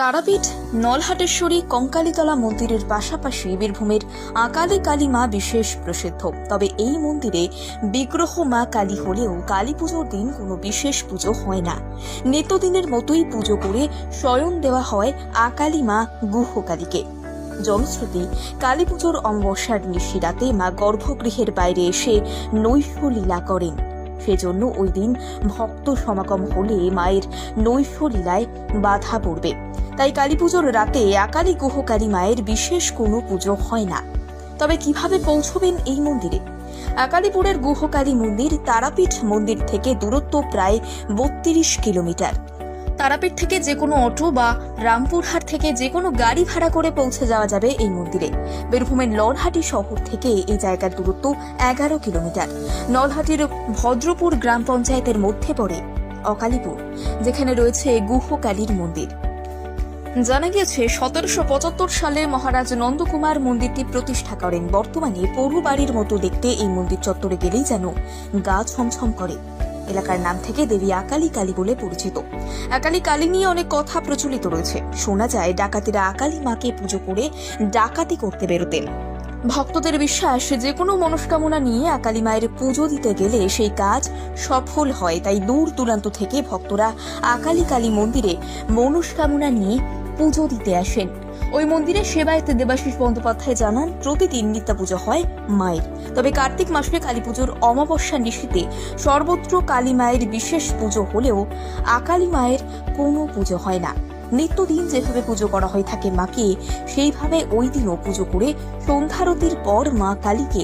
তারাপীঠ, নলহাটেশ্বরী, কঙ্কালীতলা মন্দিরের পাশাপাশি বীরভূমের আকালি কালী মা বিশেষ প্রসিদ্ধ। তবে এই মন্দিরে বিগ্রহ মা কালী হলেও কালী পুজোর দিন কোনো বিশেষ পুজো হয় না। নিত্যদিনের মতোই পুজো করে শয়ন দেওয়া হয় আকালী মা গুহকালীকে জনশ্রুতি, কালী পুজোর অমাবস্যার নিশিরাতে মা গর্ভগৃহের বাইরে এসে নৈশ লীলা করেন। সেজন্য ওই দিন ভক্ত সমাগম হলে মায়ের নৈশ লীলায় বাধা পড়বে। তাই কালী পুজোর রাতে আকালি গুহকালী মায়ের বিশেষ কোনো পুজো হয় না। তবে কীভাবে পৌঁছবেন এই মন্দিরে? আকালিপুরের গুহকালী মন্দির তারাপীঠ মন্দির থেকে দূরত্ব প্রায় বত্রিশ কিলোমিটার। তারাপীঠ থেকে যে কোনো অটো বা রামপুরহাট থেকে যে কোনো গাড়ি ভাড়া করে পৌঁছে যাওয়া যাবে এই মন্দিরে। বীরভূমের লড়হাটি শহর থেকে এই জায়গার দূরত্ব এগারো কিলোমিটার। নলহাটির ভদ্রপুর গ্রাম পঞ্চায়েতের মধ্যে পড়ে অকালীপুর, যেখানে রয়েছে গুহকালীর মন্দির। জানা গিয়েছে, সতেরোশো পঁচাত্তর সালে মহারাজ নন্দকুমার মন্দিরটি প্রতিষ্ঠা করেন। বর্তমানে পৌর বাড়ির মতো দেখতে এই মন্দির চত্বরে গেলেই যেন গা ছমছম করে। এলাকার নাম থেকে দেবী আকালি কালী বলে পরিচিত। আকালি কালী নিয়ে অনেক কথা প্রচলিত রয়েছে। শোনা যায়, ডাকাতিরা আকালি মাকে পুজো করে ডাকাতি করতে বেরোতেন। ভক্তদের বিশ্বাস যে কোনো মনস্কামনা নিয়ে আকালি মায়ের পুজো দিতে গেলে সেই কাজ সফল হয়। তাই দূর দূরান্ত থেকে ভক্তরা আকালি কালী মন্দিরে মনস্কামনা নিয়ে পুজো দিতে আসেন। ওই মন্দিরে সেবায়ত দেবাশিস বন্দ্যোপাধ্যায় জানান, প্রতিদিন নিত্যা পুজো হয় মায়ের। তবে কার্তিক মাসে কালী পুজোর অমাবস্যা নিশীতে সর্বত্র কালী মায়ের বিশেষ পুজো হলেও আকালী মায়ের কোনো পুজো হয় না। নিত্যদিন যেভাবে পুজো করা হয়ে থাকে মাকে, সেইভাবে ওই দিনও পুজো করে সন্ধ্যারতির পর মা কালীকে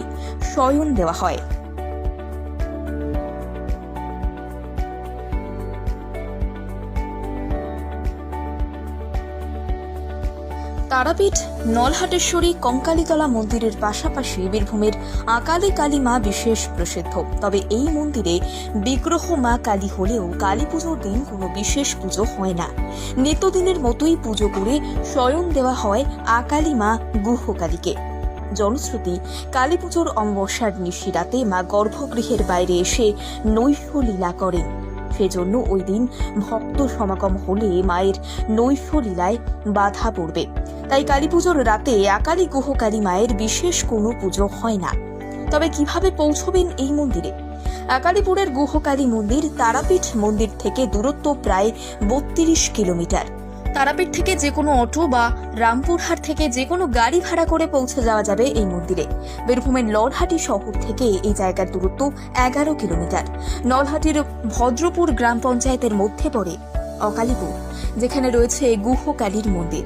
শয়ন দেওয়া হয়। তারাপীঠ, নলহাটেশ্বরী, কঙ্কালীতলা মন্দিরের পাশাপাশি বীরভূমের আকালি কালী মা বিশেষ প্রসিদ্ধ। তবে এই মন্দিরে বিগ্রহ মা কালী হলেও কালী পুজোর দিন কোনো বিশেষ পুজো হয় না। নিত্যদিনের মতোই পুজো করে স্বয়ং দেওয়া হয় আকালী মা গুহকালীকে জনশ্রুতি, কালী পুজোর অমাবস্যার নিশিরাতে মা গর্ভগৃহের বাইরে এসে নৈশ লীলা করেন। সেজন্য ওই দিন ভক্ত সমাগম হলে মায়ের নৈশ লীলায় বাধা পড়বে। তাই কালী পুজোর রাতে আকালি গুহকালী মায়ের বিশেষ কোনো পুজো হয় না। তবে কীভাবে পৌঁছবেন এই মন্দিরে? আকালীপুরের গুহকালী মন্দির তারাপীঠ মন্দির থেকে দূরত্ব প্রায় বত্রিশ কিলোমিটার। তারাপীঠ থেকে যে কোনো অটো বা রামপুরহাট থেকে যে কোনো গাড়ি ভাড়া করে পৌঁছে যাওয়া যাবে এই মন্দিরে। বীরভূমের লড়হাটি শহর থেকে এই জায়গার দূরত্ব এগারো কিলোমিটার। নলহাটির ভদ্রপুর গ্রাম পঞ্চায়েতের মধ্যে পড়ে অকালীপুর, যেখানে রয়েছে গুহকালীর মন্দির।